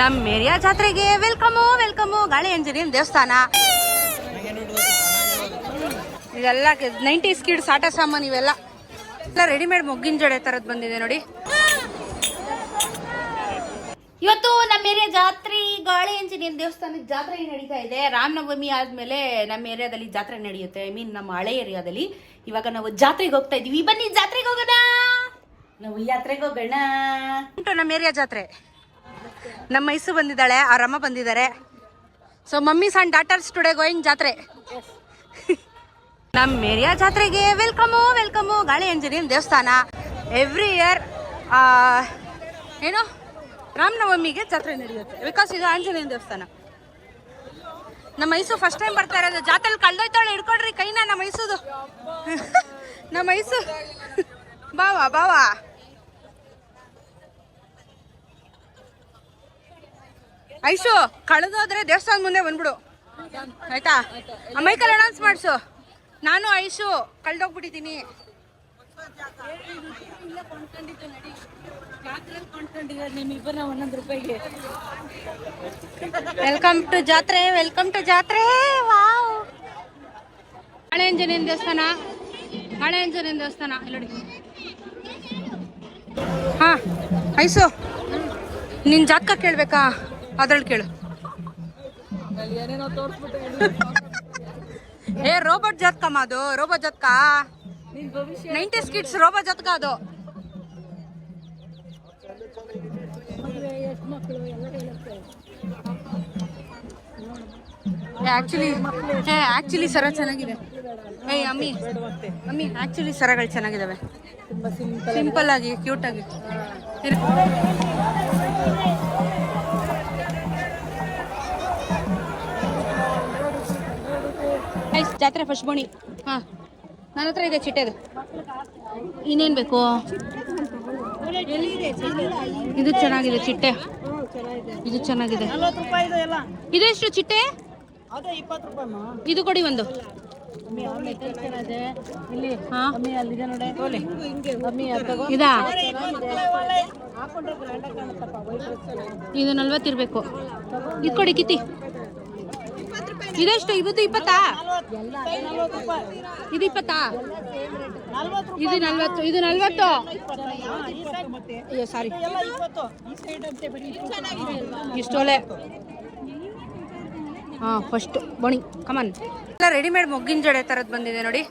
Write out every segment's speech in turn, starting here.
ನಮ್ಮ ಮೇರಿಯ ಜಾತ್ರೆಗೆ ವೆಲ್ಕಮು ವೆಲ್ಕಮು. ಗಾಳಿ ಅಂಜನೇಯನ್ ದೇವಸ್ಥಾನ. ಇದೆಲ್ಲ ನೈಂಟೀಸ್ ಕಿಡ್ಸ್ ಆಟ ಸಾಮಾನು ಇವೆಲ್ಲ. ಎಲ್ಲ ರೆಡಿಮೇಡ್ ಮೊಗ್ಗಿನ ಜಡೆ ತರದ್ ಬಂದಿದೆ ನೋಡಿ. ಇವತ್ತು ನಮ್ಮ ಏರಿಯಾ ಜಾತ್ರೆ ಗಾಳಿ ಅಂಜನೇಯನ್ ದೇವಸ್ಥಾನದ ಜಾತ್ರೆ ನಡೀತಾ ಇದೆ. ರಾಮನವಮಿ ಆದ್ಮೇಲೆ ನಮ್ಮ ಏರಿಯಾದಲ್ಲಿ ಜಾತ್ರೆ ನಡೆಯುತ್ತೆ. ಐ ಮೀನ್ ನಮ್ಮ ಹಳೆ ಏರಿಯಾದಲ್ಲಿ. ಇವಾಗ ನಾವು ಜಾತ್ರೆಗೆ ಹೋಗ್ತಾ ಇದೀವಿ. ಬನ್ನಿ ಜಾತ್ರೆಗೆ ಹೋಗೋಣ. ನಾವು ಯಾತ್ರೆಗೆ ಹೋಗೋಣ. ಉಂಟು ನಮ್ಮ ಏರಿಯಾ ಜಾತ್ರೆ. ನಮ್ಮ ಮೈಸೂರು ಬಂದಿದ್ದಾಳೆ ಅವ್ರ ಅಮ್ಮ ಬಂದಿದ್ದಾರೆ. So mummy and daughters today going ಜಾತ್ರೆ. ನಮ್ಮ ಏರಿಯಾ ಜಾತ್ರೆಗೆ ವೆಲ್ಕಮು ವೆಲ್ಕಮು. ಗಾಳಿ ಅಂಜನೇಯನ್ ದೇವಸ್ಥಾನ. ಎವ್ರಿ ಇಯರ್ ಏನು? ರಾಮನವಮಿಗೆ ಜಾತ್ರೆ ನಡೆಯುತ್ತೆ. ಬಿಕಾಸ್ ಇದು ಆಂಜನೇಯನ ದೇವಸ್ಥಾನ. ನಮ್ಮ ಮೈಸೂರು ಫಸ್ಟ್ ಟೈಮ್ ಬರ್ತಾ ಇರೋದು. ಜಾತ್ರೆಲಿ ಕಳ್ದೋಯ್ತಾಳೆ ಹಿಡ್ಕೊಡ್ರಿ ಕೈನ ನಮ್ಮ ಮೈಸೂರು. ನಮ್ಮ ಮೈಸೂರು. ಬಾವಾ ಬಾವಾ. ಐಶು ಕಳೆದೋದ್ರೆ ದೇವಸ್ಥಾನ ಮುಂದೆ ಬಂದ್ಬಿಡು. ಆಯ್ತಾ? ಮೈಕಲ್ ಅನೌನ್ಸ್ ಮಾಡಿಸು. ನಾನು ಐಸು, ಕಳ್ದೋಗ್ಬಿಟ್ಟಿದ್ದೀನಿ. ವೆಲ್ಕಮ್ ಟು ಜಾತ್ರೆ ವೆಲ್ಕಮ್ ಟು ಜಾತ್ರೆ. ವಾವ್ ದೇವಸ್ಥಾನ? ಹಳೆ ದೇವಸ್ಥಾನ? ನೋಡಿ. ಹಾ, ಐಸು. ನಿನ್ ಜಾತಕ ಕೇಳ್ಬೇಕಾ? ಅದ್ರಲ್ಲಿ ಕೇಳು. ಏ, ರೋಬೋಟ್ ಜಾತಕಮ್ಮ ಅದು, ರೋಬೋಟ್ ಜತ್ಕ. ನೈಂಟೀಸ್ ಕಿಡ್ಸ್ ರೋಬೋಟ್ ಜತ್ಕ ಅದು. ಆಕ್ಚುಲಿ ಏ ಆಕ್ಚುಲಿ ಸರ ಚೆನ್ನಾಗಿದೆ. ಏಯ್ ಅಮ್ಮಿ ಅಮ್ಮಿ ಆಕ್ಚುಲಿ ಸರಗಳು ಚೆನ್ನಾಗಿದ್ದಾವೆ ಸಿಂಪಲ್ ಆಗಿ ಕ್ಯೂಟ್ ಆಗಿ. ಜಾತ್ರೆ ಫಸ್ಟ್ ಬೋಣಿ. ಹಾ ನನ್ನ ಹತ್ರ ಇದೆ ಚಿಟ್ಟೆದು. ಇನ್ನೇನು ಬೇಕು? ಇದು ಚೆನ್ನಾಗಿದೆ ಚಿಟ್ಟೆ. ಇದು ಚೆನ್ನಾಗಿದೆ. ಇದು ಎಷ್ಟು ಚಿಟ್ಟೆ? ಇದು ಕೊಡಿ ಒಂದು. ಇದಾ? ಇದು ನಲ್ವತ್ತಿರ್ಬೇಕು ಇದು ಕೊಡಿ ಕಿತ್ತಿ. ಇದೆಷ್ಟು? ಇವತ್ತು ಇಪ್ಪತ್ತಾ? ಇದು ಇಪ್ಪತ್ತಾ? ಇದು ನಲ್ವತ್ತು ಇದು ನಲ್ವತ್ತು. ಅಯ್ಯೋ ಸಾರಿ ಇಷ್ಟೊಲೆ ಹಾಂ ಫಸ್ಟ್ ಬಣಿ ಕಮನ್ ಎಲ್ಲ ರೆಡಿಮೇಡ್ ಮೊಗ್ಗಿನ ಜಡೆ ಥರದ್ದು ಬಂದಿದೆ ನೋಡಿ.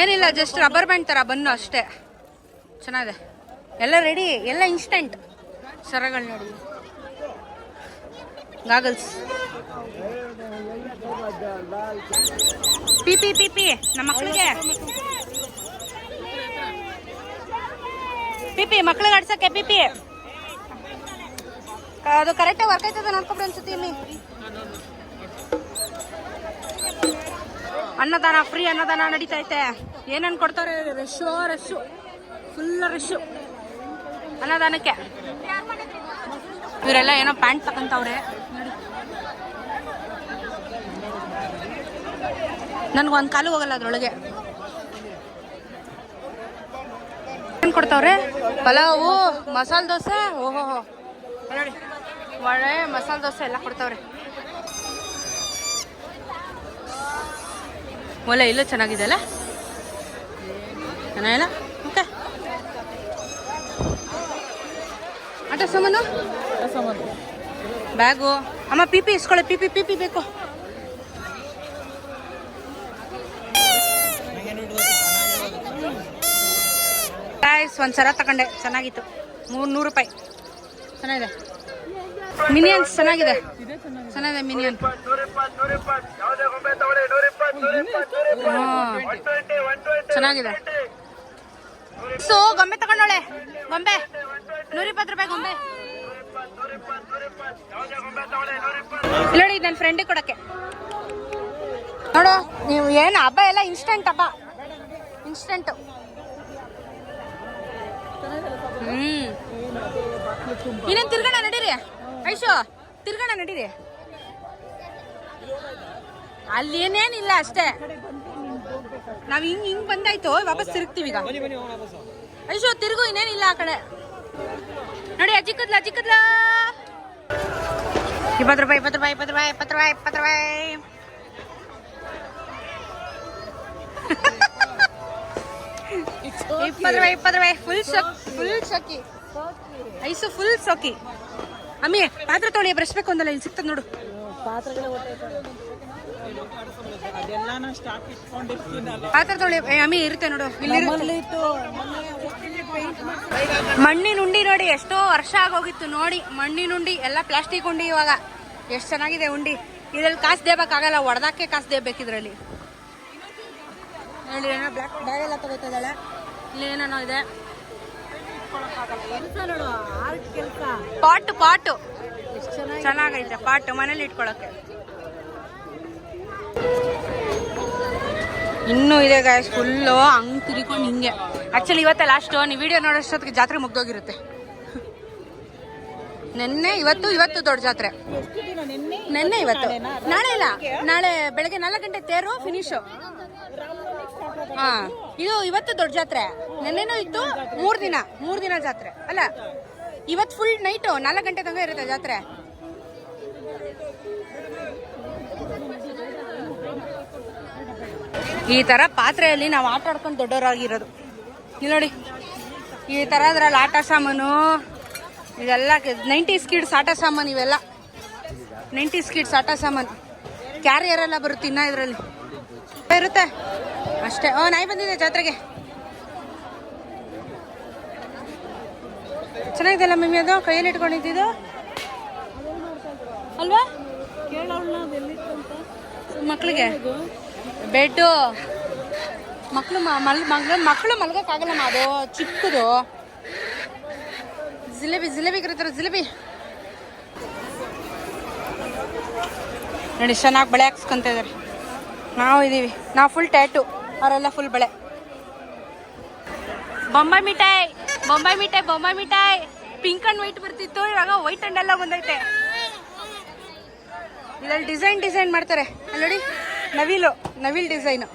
ಏನಿಲ್ಲ ಜಸ್ಟ್ ರಬ್ಬರ್ ಬ್ಯಾಂಡ್ ಥರ ಬನ್ನು ಅಷ್ಟೇ. ಚೆನ್ನಾಗಿದೆ. ಎಲ್ಲ ರೆಡಿ ಎಲ್ಲ ಇನ್ಸ್ಟೆಂಟ್ ಸರಗಳು ನೋಡಿ. Goggles P P P P ನಮ್ಮ ಮಕ್ಕಳಿಗೆ ಪಿ ಪಿ ಮಕ್ಳಿಗೆ ಆಡ್ಸಕ್ಕೆ ಪಿ ಪಿ ಅದು ಕರೆಕ್ಟಾಗಿ ವರ್ಕ್ ಆಯ್ತದ ನೋಡ್ಕೊಬಿಡಿ ಅನ್ಸುತ್ತೆ ಇಲ್ಲಿ. ಅನ್ನದಾನ ಫ್ರೀ ಅನ್ನದಾನ ನಡೀತೈತೆ ಏನನ್ ಕೊಡ್ತಾರೆ ರಶ್ಶು ರಶ್ಶು ಫುಲ್ ರಶ್ಶು ಅನ್ನದಾನಕ್ಕೆ. ಇವರೆಲ್ಲ ಏನೋ ಪ್ಯಾಂಟ್ ತಕೊಂತವ್ರೆ. ನನ್ಗೊಂದ್ ಕಾಲು ಹೋಗಲ್ಲ ಅದ್ರೊಳಗೆ. ಏನ್ ಕೊಡ್ತಾವ್ರೆ? ಪಲಾವು, ಮಸಾಲೆ ದೋಸೆ, ಓಹೋ. ನೋಡಿ ವಡೆ ಮಸಾಲೆ ದೋಸೆ ಎಲ್ಲ ಕೊಡ್ತಾವ್ರೆ. ಒಲೆ ಇಲ್ಲೂ ಚೆನ್ನಾಗಿದೆ ಅಲ್ಲ? ಚೆನ್ನಾಗಿಲ್ಲ? ಓಕೆ. ಆಟ ಬ್ಯಾಗು. ಅಮ್ಮ, ಪಿ ಪಿ ಇಸ್ಕೊಳ್ಳಿ ಪಿ ಪಿ ಪಿ ಪಿ ಬೇಕು. ಪ್ರೈಸ್ ಒಂದು ಸರ ತಗೊಂಡೆ, ಚೆನ್ನಾಗಿತ್ತು. ಮೂರು, ನೂರು ರೂಪಾಯಿ. ಚೆನ್ನಾಗಿದೆ. ಮಿನಿಯನ್ಸ್ ಚೆನ್ನಾಗಿದೆ. ಚೆನ್ನಾಗಿದೆ ಮಿನಿಯನ್ ಚೆನ್ನಾಗಿದೆ. ಸೊ ಗೊಂಬೆ ತಗೊಂಡೋಳೆ. ಗೊಂಬೆ. ನೂರಿಪ್ಪತ್ತು ರೂಪಾಯಿ ಗೊಂಬೆ. ಇಲ್ಲ ನೋಡಿ ನನ್ನ ಫ್ರೆಂಡಿಗೆ ಕೊಡಕ್ಕೆ. ನೋಡು ನೀವು ಏನು ಹಬ್ಬ ಎಲ್ಲ ಇನ್ಸ್ಟೆಂಟ್ ಹಬ್ಬ. ಇನ್ಸ್ಟೆಂಟ್ ಹ್ಮ್. ಇನ್ನೇನ್ ತಿರ್ಗಣ ನಡೀರಿ? ಐಶು ತಿರ್ಗಣ ನಡೀರಿ? ಅಲ್ಲಿ ಏನೇನಿಲ್ಲ ಅಷ್ಟೇ. ನಾವ್ ಹಿಂಗ್ ಹಿಂಗ್ ಬಂದಾಯ್ತು ವಾಪಸ್ ತಿರುಗ್ತೀವಿ ಈಗ. ಐಶು ತಿರುಗು ಇನ್ನೇನಿಲ್ಲ ಆ ಕಡೆ. ನೋಡಿ ಅಜ್ಜಿ ಅಜ್ಜಿಕ್ಕದ್ಲಾ ಅಜ್ಜಿ ಕದ್ಲ. ಇಪ್ಪತ್ತು ರೂಪಾಯಿ ಇಪ್ಪತ್ತು ರೂಪಾಯಿ ಇಪ್ಪತ್ತು ರೂಪಾಯಿ ಇಪ್ಪತ್ತು ರೂಪಾಯಿ ಇಪ್ಪತ್ತು ರೂಪಾಯಿ ಇಪ್ಪತ್ತು ರೂಪಾಯಿ ಇಪ್ಪತ್ತು ರೂಪಾಯಿ ಫುಲ್ ಸೊಕ್ ಫುಲ್ ಸೊಕ್ಕಿ ಐಸು ಫುಲ್ ಸೊಕ್ಕಿ ಅಮ್ಮಿ ಪಾತ್ರೆ ತೊಳಿ ಬ್ರಷ್ ಬೇಕು ಒಂದಲ್ಲ ಇಲ್ಲಿ ಸಿಗ್ತದೆ ನೋಡು. ಪಾತ್ರೆಗಳೇ ಅದೆಲ್ಲ ಸ್ಟಾಕ್ ಇಟ್ಕೊಂಡಿರ್ತೀನಲ್ಲ. ಪಾತ್ರೆ ತೊಳಿ ಅಮ್ಮಿ ಇರುತ್ತೆ ನೋಡು ಇಲ್ಲಿ ಇರುತ್ತೆ. ಇತ್ತು ಮಣ್ಣಿನ ಉಂಡಿ ನೋಡಿ ಎಷ್ಟೋ ವರ್ಷ ಆಗೋಗಿತ್ತು ನೋಡಿ. ಮಣ್ಣಿನ ಉಂಡಿ ಎಲ್ಲ ಪ್ಲಾಸ್ಟಿಕ್ ಉಂಡಿ ಇವಾಗ. ಎಷ್ಟು ಚೆನ್ನಾಗಿದೆ ಉಂಡಿ. ಇದ್ರಲ್ಲಿ ಕಾಸು ದೇಬೇಕಾಗಲ್ಲ ಒಡೆದಾಕೆ ಕಾಸು ದೇಬೇಕು ಇದರಲ್ಲಿ. ನೋಡಿ ಏನೋ ಬ್ಲಾಕ್ ಬ್ಯಾಗ್ ಎಲ್ಲ ತಗೋತಿದ್ದಾಳೆ ಇಲ್ಲಿ ಏನೇನೋ ಇದೆ. ಪಾಟು ಪಾಟ್ ಚೆನ್ನಾಗೈತೆ ಪಾಟು ಮನೇಲಿ ಇಟ್ಕೊಳಕ್ಕೆ. ಇನ್ನೂ ಇದೆ ಗಾಯಸ್ ಫುಲ್ಲು ಹಂಗ್ ತಿರ್ಕೊಂಡು ಹಿಂಗೆ. ಆ್ಯಕ್ಚುಲಿ ಇವತ್ತೇ ಲಾಸ್ಟು ನೀವು ವಿಡಿಯೋ ನೋಡೋಷ್ಟೊತ್ತಿಗೆ ಜಾತ್ರೆ ಮುಗ್ದೋಗಿರುತ್ತೆ. ನಿನ್ನೆ, ಇವತ್ತು ಇವತ್ತು ದೊಡ್ಡ ಜಾತ್ರೆ. ನಿನ್ನೆ ಇವತ್ತು. ನಾಳೆ ಇಲ್ಲ ನಾಳೆ ಬೆಳಗ್ಗೆ ನಾಲ್ಕು ಗಂಟೆ ತೇರು ಫಿನಿಶು ಹಾ, ಇದು ಇವತ್ತು ದೊಡ್ಡ ಜಾತ್ರೆ. ನೆನ್ನೆನೂ ಇತ್ತು, ಮೂರು ದಿನ ಮೂರು ದಿನ ಜಾತ್ರೆ. ಅಲ್ಲ, ಇವತ್ತು ಫುಲ್ ನೈಟು ನಾಲ್ಕು ಗಂಟೆ ತನಕ ಇರುತ್ತೆ ಜಾತ್ರೆ. ಈ ತರ ಪಾತ್ರೆಯಲ್ಲಿ ನಾವು ಆಟ ಆಡ್ಕೊಂಡು ದೊಡ್ಡವರಾಗಿರೋದು. ನೋಡಿ, ಈ ತರ ಅದ್ರಲ್ಲಿ ಆಟ ಸಾಮಾನು ಇದೆಲ್ಲ ನೈಂಟೀಸ್ ಕಿಡ್ಸ್ ಆಟ ಸಾಮಾನು ಇವೆಲ್ಲ. ನೈಂಟೀಸ್ ಕಿಡ್ಸ್ ಆಟ ಸಾಮಾನು. ಕ್ಯಾರಿಯರ್ ಎಲ್ಲ ಬರುತ್ತೆ ಇನ್ನ ಇದರಲ್ಲಿ. ಇರುತ್ತೆ? ಅಷ್ಟೇ. ಓ, ನಾಯಿ ಬಂದಿದೆ ಜಾತ್ರೆಗೆ. ಚೆನ್ನಾಗಿದೆಲ್ಲ ಮಮ್ಮಿ ಅದು? ಕೈಯಲ್ಲಿ ಇಟ್ಕೊಂಡಿದ್ದು ಅಲ್ವಾ? ಮಕ್ಳಿಗೆ? ಬೆಡ್ಡು. ಮಕ್ಕಳು ಮಲ್ ಮಗಳು ಮಕ್ಕಳು ಮಲ್ಗೋಕ್ಕಾಗಲ್ಲಮ್ಮ ಅದು, ಚಿಕ್ಕದು. ಜಿಲೇಬಿ ಜಿಲೇಬಿ ಕರೀತಾರೆ, ಜಿಲೇಬಿ. ನೋಡಿ ಚೆನ್ನಾಗಿ ಬಳೆ ಹಾಕ್ಸ್ಕೊಂತ ಇದ್ದಾರೆ ನಾವು ಇದೀವಿ. ನಾವು ಫುಲ್ ಟ್ಯಾಟು ಅವರೆಲ್ಲ ಫುಲ್ ಬಳೆ. ಬೊಂಬೈ ಮಿಠಾಯಿ ಬೊಂಬೈ ಮಿಠಾಯಿ ಬೊಂಬೈ ಮಿಠಾಯಿ. ಪಿಂಕ್ ಅಂಡ್ ವೈಟ್ ಬರ್ತಿತ್ತು, ಇವಾಗ ವೈಟ್ ಅಂಡ್ ಎಲ್ಲ ಬಂದೈತೆ. ಇದ್ರಲ್ಲಿ ಡಿಸೈನ್ ಡಿಸೈನ್ ಮಾಡ್ತಾರೆ. ನೋಡಿ, ನವಿಲು, ನವಿಲ್ ಡಿಸೈನು.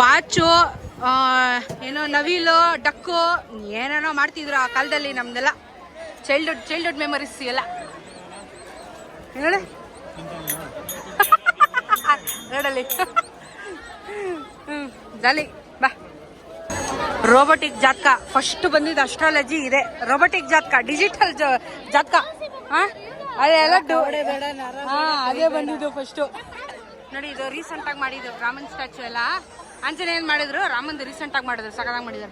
ವಾಚು ಏನೋ ನವಿಲು, ಡಕ್ಕು, ಏನೇನೋ ಮಾಡ್ತಿದ್ರು ಆ ಕಾಲದಲ್ಲಿ ನಮ್ದೆಲ್ಲ. ಚೈಲ್ಡ್ಹುಡ್ ಚೈಲ್ಡ್ಹುಡ್ ಮೆಮೊರೀಸ್ ಎಲ್ಲ ನೋಡಲ್ಲಿ ಹ್ಞೂ ಜಾಲಿ ಬಾ. ರೋಬೋಟಿಕ್ ಜಾತಕ. ಫಸ್ಟ್ ಬಂದಿದ್ದು ಅಸ್ಟ್ರಾಲಜಿ ಇದೆ. ರೋಬೋಟಿಕ್ ಜಾತಕ ಡಿಜಿಟಲ್ ಜಾತಕ. ಹಾ ಅದೆಲ್ಲ ಡು- ಹಾ ಅದೇ ಬಂದಿದ್ದು ಫಸ್ಟು ನೋಡಿ ಇದು ರೀಸೆಂಟ್ ಆಗಿ ಮಾಡಿದ್ದು ರಾಮನ್ ಸ್ಟ್ಯಾಚು ಎಲ್ಲ. ಆಂಜನೇಯನ್ ಮಾಡಿದ್ರು? ರಾಮಂದು ರೀಸೆಂಟ್ ಆಗಿ ಮಾಡಿದ್ರು ಸಕದಾಗಿ ಮಾಡಿದ್ರು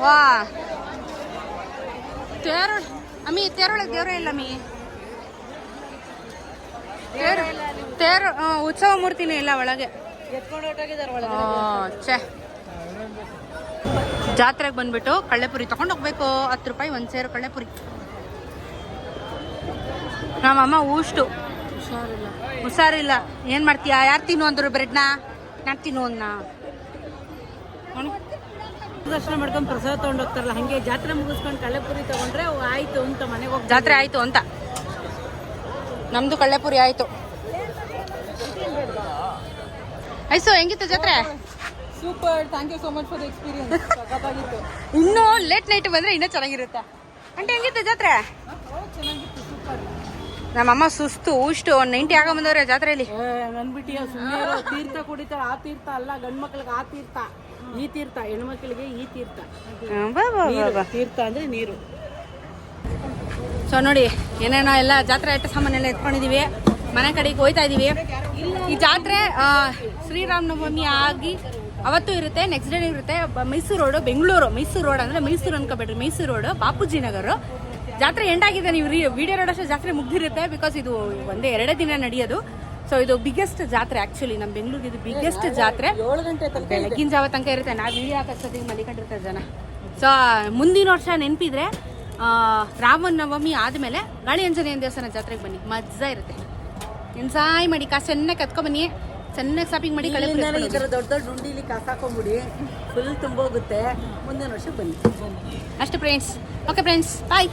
ವಾ. ತೇರು ಅಮ್ಮಿ ತೇರೊಳಗೆ ದೇವರೇ ಇಲ್ಲ ಅಮ್ಮಿ ತೇರು ತೇರು ಉತ್ಸವ ಮೂರ್ತಿನೇ ಇಲ್ಲ ಒಳಗೆ. ಎತ್ಕೊಂಡು ಹೊರಟೋಗಿದ್ದಾರೆ ಒಳಗೆ ಆ, ಛೆ. ಜಾತ್ರೆಗೆ ಬಂದ್ಬಿಟ್ಟು ಕಳ್ಳೆಪುರಿ ತಗೊಂಡು ಹೋಗ್ಬೇಕು. ಹತ್ತು ರೂಪಾಯಿ ಒಂದು ಸೇರು ಕಳ್ಳೆಪುರಿ ನಮ್ಮಮ್ಮ ಊಷ್ಟು. ಹುಷಾರಿಲ್ಲ. ಹುಷಾರಿಲ್ಲ ಏನು ಮಾಡ್ತೀಯಾ? ಯಾರು ತಿನ್ನು ಅಂದ್ರು ಬ್ರೆಡ್ನ? ನಾನು ತಿನ್ನು ಅನ್ನ. ದರ್ಶನ ಮಾಡ್ಕೊಂಡು ಪ್ರಸಾದ ತಗೊಂಡು ಹೋಗ್ತಾರಲ್ಲ ಹಂಗೆ ಜಾತ್ರೆ ಮುಗಿಸ್ಕೊಂಡು ಕಳ್ಳೆಪುರಿ ತಗೊಂಡ್ರೆ ಆಯಿತು ಆಯ್ತು ಅಂತ ಮನೆಗೆ ಹೋಗಿ ಜಾತ್ರೆ ಆಯಿತು ಅಂತ. ನಮ್ಮದು ಕಳ್ಳೆಪುರಿ ಆಯಿತು. ಐಸು ಹೆಂಗಿತ್ತು ಜಾತ್ರೆ? Super thank you so much for the experience ಸಖತ್ತಾಗಿತ್ತು. ಇನ್ನೂ ಲೇಟ್ ನೈಟ್ ಬಂದರೆ ಇನ್ನೂ ಚೆನ್ನಾಗಿರುತ್ತೆ. ಅಂಟೆ ಹೆಂಗಿತ್ತು ಜಾತ್ರೆ? ಚೆನ್ನಾಗಿತ್ತು ಸೂಪರ್ ನಮ್ಮಮ್ಮ ಸುಸ್ತು ಉಷ್ಟು ಒಂದು ನೈಂಟಿ ಆಗ ಬಂದವ್ರೆ ಜಾತ್ರೆಯಲ್ಲಿ ನನ್ಬಿಟ್ಟಿಯ ಸುಮ್ಮನೆ ತೀರ್ಥ ಕುಡಿತಾರೆ ಆ ತೀರ್ಥ ಅಲ್ಲ ಗಂಡ್ ಮಕ್ಳಿಗೆ ಆ ತೀರ್ಥ. ಈ ತೀರ್ಥ ಹೆಣ್ಮಕ್ಳಿಗೆ ಈ ತೀರ್ಥ. ತೀರ್ಥ ಅಂದ್ರೆ ನೀರು. ಸೊ ನೋಡಿ ಏನೇನೋ ಎಲ್ಲ ಜಾತ್ರೆ ಐಟ ಸಾಮಾನೆಲ್ಲ ಎತ್ಕೊಂಡಿದೀವಿ. ಮನೆ ಕಡೆಗೆ ಹೋಯ್ತಾ ಇದೀವಿ. ಈ ಜಾತ್ರೆ ಶ್ರೀರಾಮನವಮಿ ಆಗಿ ಅವತ್ತು ಇರುತ್ತೆ ನೆಕ್ಸ್ಟ್ ಡೇ ಇರುತ್ತೆ. ಮೈಸೂರು ರೋಡು ಬೆಂಗಳೂರು. ಮೈಸೂರು ರೋಡ್ ಅಂದ್ರೆ ಮೈಸೂರು ಅನ್ಕೋಬೇಡ್ರಿ. ಮೈಸೂರು ರೋಡು ಬಾಪೂಜಿ ನಗರ. ಜಾತ್ರೆ ಎಂಡ್ ಆಗಿದೆ. ನೀವು ವಿಡಿಯೋ ನೋಡೋಷ್ಟು ಜಾತ್ರೆ ಮುಗ್ದಿರುತ್ತೆ ಬಿಕಾಸ್ ಇದು ಒಂದೇ ಎರಡೇ ದಿನ ನಡೆಯೋದು. ಸೊ ಇದು ಬಿಗ್ಗೆಸ್ಟ್ ಜಾತ್ರೆ ಆಕ್ಚುಲಿ ನಮ್ಮ ಬೆಂಗಳೂರಿಗೆ ಇದು ಬಿಗ್ಗೆಸ್ಟ್ ಜಾತ್ರೆ. ಬೆಳಗಿನ ಜಾವ ತನಕ ಇರುತ್ತೆ. ನಾವು ವಿಡಿಯೋ ಹಾಕೋಷ್ಟೊತ್ತಿಗೆ ಮಲಿಕೊಂಡಿರ್ತಾರೆ ಜನ. ಸೊ ಮುಂದಿನ ವರ್ಷ ನೆನಪಿದ್ರೆ ರಾಮನ್ ನವಮಿ ಆದಮೇಲೆ ಗಾಳಿ ಆಂಜನೇಯನ ದೇವಸ್ಥಾನ ಜಾತ್ರೆಗೆ ಬನ್ನಿ. ಮಜ್ಜಾ ಇರುತ್ತೆ. ಎಂಜಾಯ್ ಮಾಡಿ. ಕಾಸು ಚೆನ್ನಾಗಿ ಕತ್ಕೊಂಬನ್ನಿ ಚೆನ್ನಾಗಿ ಶಾಪಿಂಗ್ ಮಾಡಿ ಕಳೆ ಇಲ್ಲಿಂದಾನೆ ಈ ತರ ದೊಡ್ಡ ದೊಡ್ಡ ಉಂಡಿಲಿ ಕಾಸಾಕೊಂಬಿಡಿ ಫುಲ್ ತುಂಬೋಗುತ್ತೆ. ಮುಂದಿನ ವರ್ಷ ಬನ್ನಿ. ಅಷ್ಟು ಫ್ರೆಂಡ್ಸ್ ಓಕೆ ಫ್ರೆಂಡ್ಸ್ ಬಾಯ್